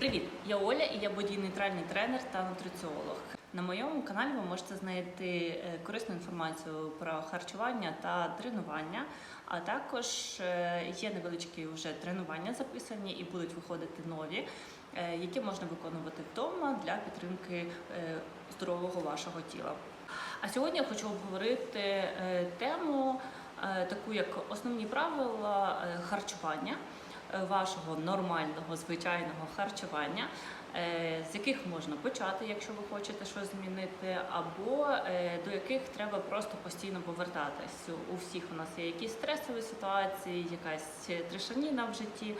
Привіт! Я Оля і я бодій-нейтральний тренер та нутриціолог. На моєму каналі ви можете знайти е, корисну інформацію про харчування та тренування, а також е, є невеличкі вже тренування записані і будуть виходити нові, е, які можна виконувати вдома для підтримки здорового вашого тіла. А сьогодні я хочу обговорити тему, таку як основні правила харчування вашого нормального звичайного харчування, е, з яких можна почати, якщо ви хочете щось змінити, або е, до яких треба просто постійно повертатись. У всіх у нас є якісь стресові ситуації, якась тришаніна в житті,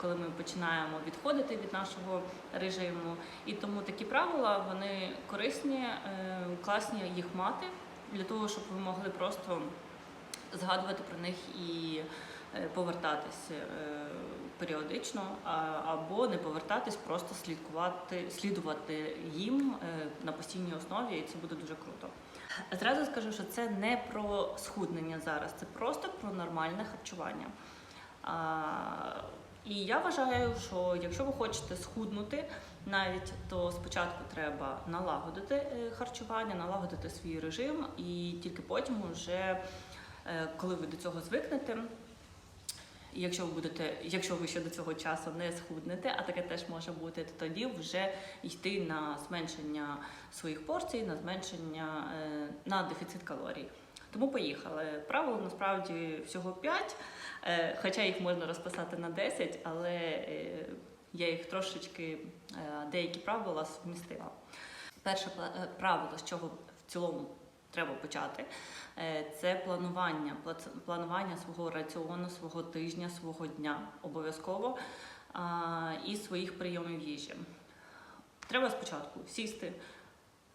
коли ми починаємо відходити від нашого режиму. І тому такі правила вони корисні, е, класні їх мати для того, щоб ви могли просто згадувати про них і повертатись періодично, або не повертатись, просто слідкувати, слідувати їм е, на постійній основі, і це буде дуже круто. Зразу скажу, що це не про схуднення зараз, це просто про нормальне харчування. І я вважаю, що якщо ви хочете схуднути, навіть то спочатку треба налагодити е, харчування, налагодити свій режим, і тільки потім, вже, е, коли ви до цього звикнете, якщо ви будете, якщо ви ще до цього часу не схуднете, а таке теж може бути, то тоді вже йти на зменшення своїх порцій, на зменшення е, на дефіцит калорій. Тому поїхали. Правил насправді всього 5, е, хоча їх можна розписати на 10, але е, я їх трошечки деякі правила сумістила. Перше правило, з чого в цілому треба почати, е, це планування, планування свого раціону, свого тижня, свого дня обов'язково і своїх прийомів їжі. Треба спочатку сісти,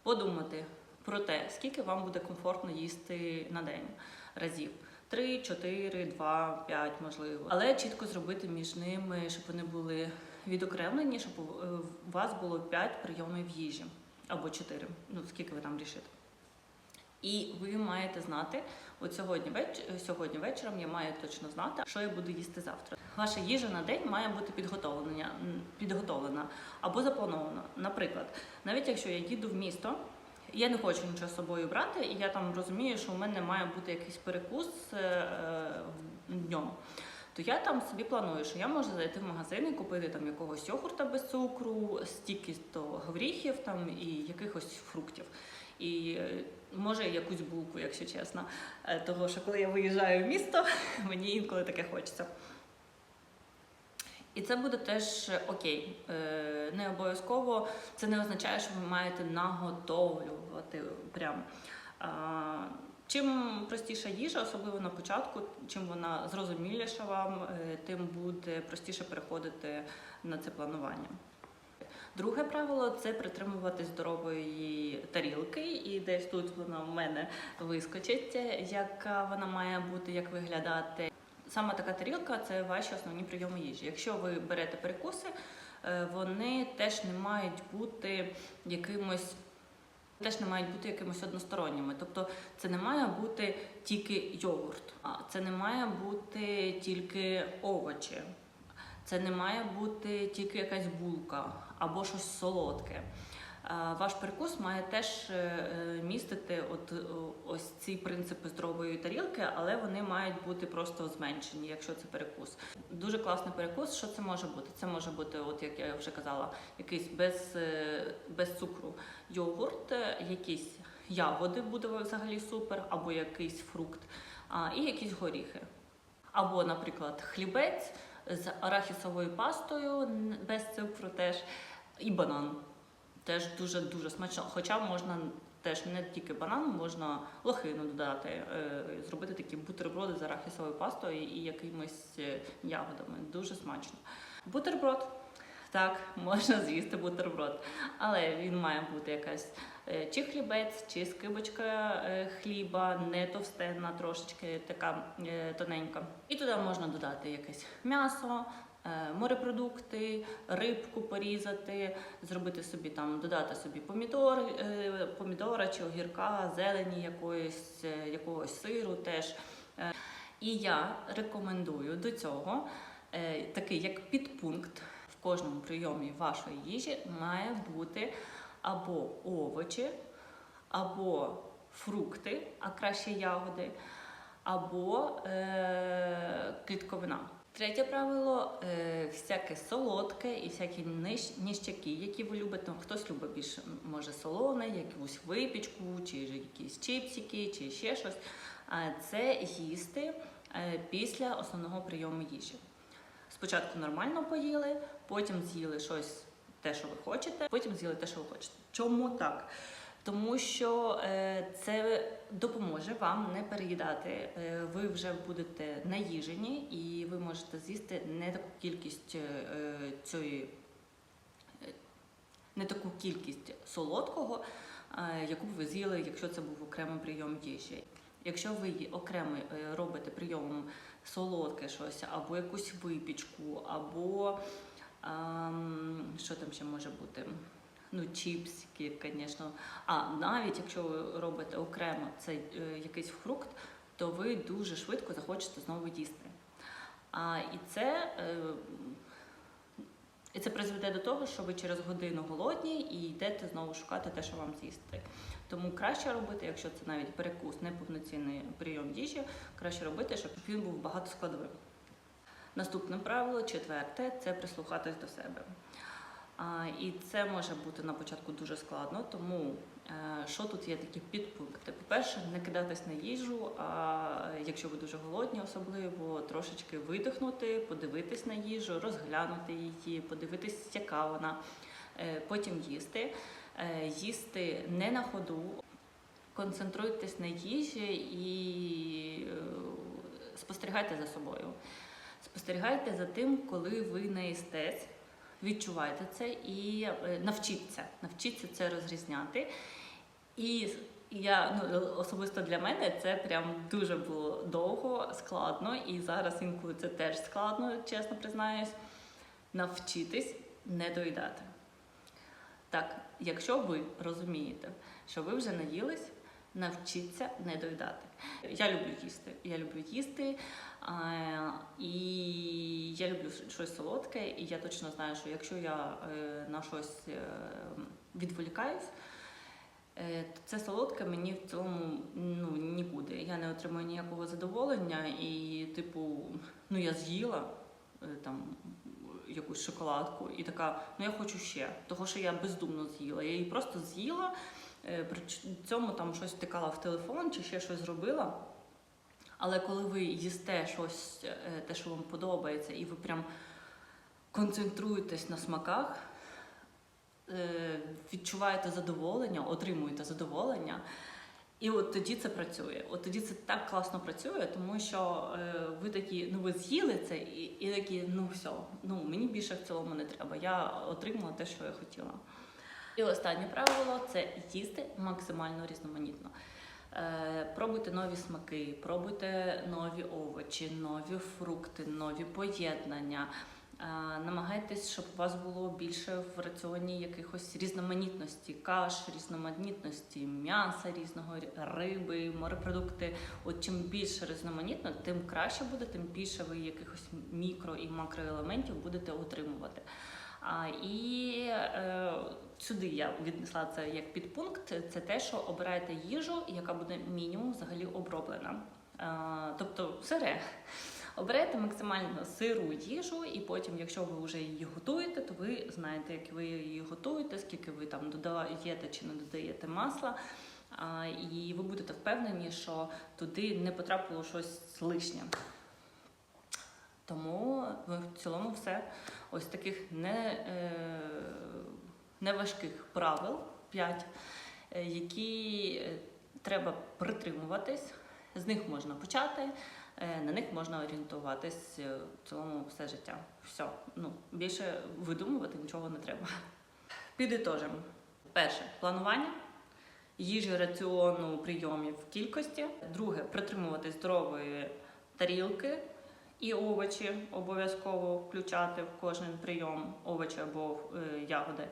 подумати про те, скільки вам буде комфортно їсти на день разів. 3, 4, 2, 5, можливо. Але чітко зробити між ними, щоб вони були відокремлені, щоб у вас було 5 прийомів їжі або 4, ну скільки ви там рішите. І ви маєте знати, от сьогодні, веч... сьогодні вечором я маю точно знати, що я буду їсти завтра. Ваша їжа на день має бути підготовлена, підготовлена або запланована. Наприклад, навіть якщо я їду в місто, я не хочу нічого з собою брати, і я там розумію, що у мене має бути якийсь перекус е, е, днем. То я там собі планую, що я можу зайти в магазин і купити там якогось йогурта без цукру, стільки то горіхів там і якихось фруктів. І е, може якусь булку, якщо чесно. Е, Того що коли я виїжджаю в місто, мені інколи таке хочеться. І це буде теж окей. Е, Не обов'язково це не означає, що ви маєте наготовлювати прям. Чим простіша їжа, особливо на початку, чим вона зрозуміліша вам, тим буде простіше переходити на це планування. Друге правило це притримувати здорової тарілки, і десь тут вона в мене вискочить, яка вона має бути, як виглядати. Саме така тарілка це ваші основні прийоми їжі. Якщо ви берете перекуси, е, вони теж не мають бути якимось. Теж не мають бути якимось односторонніми. Тобто це не має бути тільки йогурт, а це не має бути тільки овочі, це не має бути тільки якась булка або щось солодке. Ваш перекус має теж е, е, містити от, ось ці принципи здорової тарілки, але вони мають бути просто зменшені, якщо це перекус. Дуже класний перекус. Що це може бути? Це може бути, от як я вже казала, якийсь без, е, без цукру йогурт, е, якісь ягоди буде взагалі супер, або якийсь фрукт, і якісь горіхи. Або, наприклад, хлібець з арахісовою пастою без цукру теж, і банан. Теж дуже дуже смачно. Хоча можна теж не тільки банан, можна лохину додати, е, зробити такі бутерброди з арахісовою пастою і якимись е, ягодами. Дуже смачно. Бутерброд. Так, можна з'їсти бутерброд, але він має бути якась е, чи хлібець, чи скибочка е, хліба, не товстенна, трошечки така е, тоненька. І туди можна додати якесь м'ясо, морепродукти, рибку порізати, зробити собі там, додати собі помідор, помідора чи огірка, зелені якоїсь, якогось сиру теж. І я рекомендую до цього такий як підпункт кожному прийомі вашої їжі має бути або овочі, або фрукти, а краще ягоди, або е- клітковина. Третє правило е, всяке солодке і всякі ніщаки, які ви любите. Ну, Хтось любить більше може солоне, якусь випічку, чи якісь чипсики, чи ще щось. Це їсти е, після основного прийому їжі. Спочатку нормально поїли, потім з'їли щось, те, що ви хочете, потім з'їли те, що ви хочете. Чому так? Тому що е, це допоможе вам не переїдати. Е, ви вже будете наїжені, і ви можете з'їсти не таку кількість е, цієї, е, не таку кількість солодкого, е, яку б ви з'їли, якщо це був окремий прийом їжі. Якщо ви окремо е, робите прийомом солодке щось, або якусь випічку, або ем, що там ще може бути? Ну, чіпсики, звісно. А навіть якщо ви робите окремо цей е, якийсь фрукт, то ви дуже швидко захочете знову їсти. А, і це. Е, і це призведе до того, що ви через годину голодні і йдете знову шукати те, що вам з'їсти. Тому краще робити, якщо це навіть перекус, неповноцінний прийом їжі, краще робити, щоб він був багато складовим. Наступне правило, четверте, це прислухатись до себе. І це може бути на початку дуже складно, тому е, що тут є такі підпункти? По-перше, не кидатись на їжу, а якщо ви дуже голодні, особливо трошечки видихнути, подивитись на їжу, розглянути її, подивитись, яка вона, е, потім їсти. Е, їсти не на ходу, концентруйтесь на їжі і спостерігайте за собою. Спостерігайте за тим, коли ви наїстесь, відчувайте це і е, навчіться, навчіться це розрізняти. І я ну особисто для мене це прям дуже було довго, складно, і зараз інколи це теж складно, чесно признаюсь. Навчитись не доїдати. Так, якщо ви розумієте, що ви вже наїлись, навчіться не доїдати. Я люблю їсти. Я люблю їсти, і я люблю щось солодке, і я точно знаю, що якщо я е, на щось е, відволікаюсь, е, це солодке мені в цілому ну, нікуди. Я не отримую ніякого задоволення, і, типу, ну я з'їла е, там якусь шоколадку і така, ну я хочу ще, того що я бездумно з'їла. Я її просто з'їла, е, при цьому там щось втикала в телефон чи ще щось зробила. Але коли ви їсте щось, е, те, що вам подобається, і ви прям концентруєтесь на смаках, е, відчуваєте задоволення, отримуєте задоволення. І от тоді це працює. От тоді це так класно працює, тому що е, ви такі, ну ви з'їли це, і, і такі, ну все, ну мені більше в цілому не треба. Я отримала те, що я хотіла. І останнє правило це їсти максимально різноманітно. Е, пробуйте нові смаки, пробуйте нові овочі, нові фрукти, нові поєднання. Е, намагайтесь, щоб у вас було більше в раціоні якихось різноманітності, каш, різноманітності, м'яса різного, риби, морепродукти. От чим більше різноманітно, тим краще буде, тим більше ви якихось мікро і макроелементів будете отримувати. І е, сюди я віднесла це як підпункт. Це те, що обираєте їжу, яка буде мінімум взагалі оброблена. Е, тобто сире. Оберете максимально сиру їжу, і потім, якщо ви вже її готуєте, то ви знаєте, як ви її готуєте, скільки ви там додаєте чи не додаєте масла. І ви будете впевнені, що туди не потрапило щось лишнє. Тому в цілому все. Ось таких не, е, неважких правил 5, які е, треба притримуватись. З них можна почати, е, на них можна орієнтуватись е, в цілому все життя. Все, ну більше видумувати нічого не треба. Підітожимо. Перше планування. Їжі раціону прийомів кількості. Друге притримуватись здорової тарілки і овочі обов'язково включати в кожен прийом овочі або е, ягоди.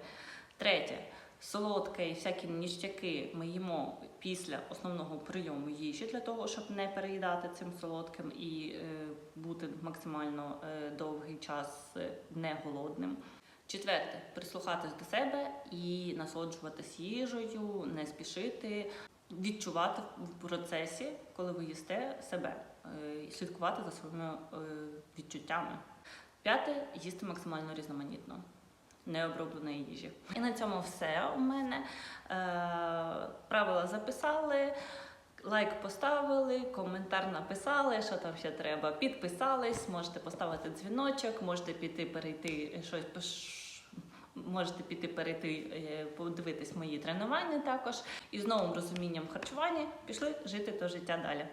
Третє солодке і всякі ніштяки ми їмо після основного прийому їжі для того, щоб не переїдати цим солодким і е, бути максимально е, довгий час е, не голодним. Четверте прислухатись до себе і насолоджуватись їжею, не спішити, відчувати в процесі, коли ви їсте себе, і слідкувати за своїми е, відчуттями. П'яте їсти максимально різноманітно. Необробленої їжі. І на цьому все у мене. Е, правила записали, лайк поставили, коментар написали, що там ще треба. Підписались, можете поставити дзвіночок, можете піти перейти е, щось. Можете піти перейти, е, подивитись мої тренування також. І з новим розумінням харчування пішли жити то життя далі.